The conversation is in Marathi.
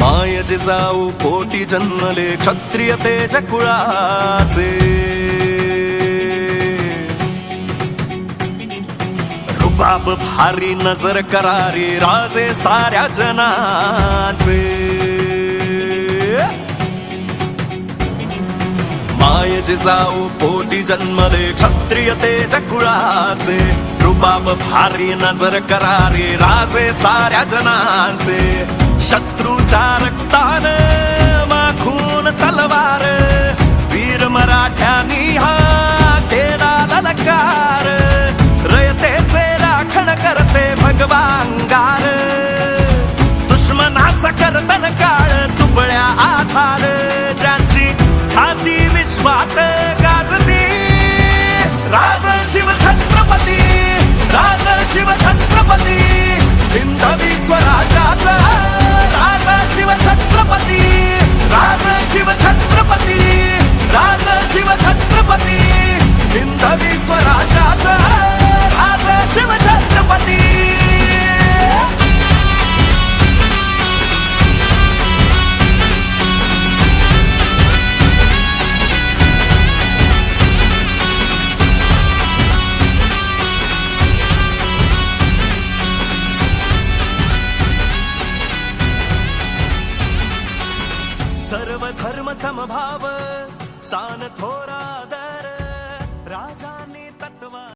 मायजे जाऊ कोटी जन्मले क्षत्रिय तेज कुळाचे. रुबाब भारी नजर करारी राजे साऱ्या जनाचे. माय जे जाऊ पोटी जन्मले क्षत्रिय तेज कुळाचे. रुबाब भारी नजर करारे राजे साऱ्या जनांचे. शत्रूच्या रक्तान माखून तलवार. वीर मराठ्यांनी हा केला ललकार रयतेचे राखण करते भगवांगार दुश्मनाचा करतन काळ तुबळ्या आधार. खाती विश्वात गाजती. राज शिव छत्रपती राज शिव छत्रपती हिंदवी स्वराज्याचा राज शिव छत्रपती राज शिव छत्रपती राज शिव छत्रपती हिंदवी स्वराज सर्व धर्म समभाव सान थोरा दर राजा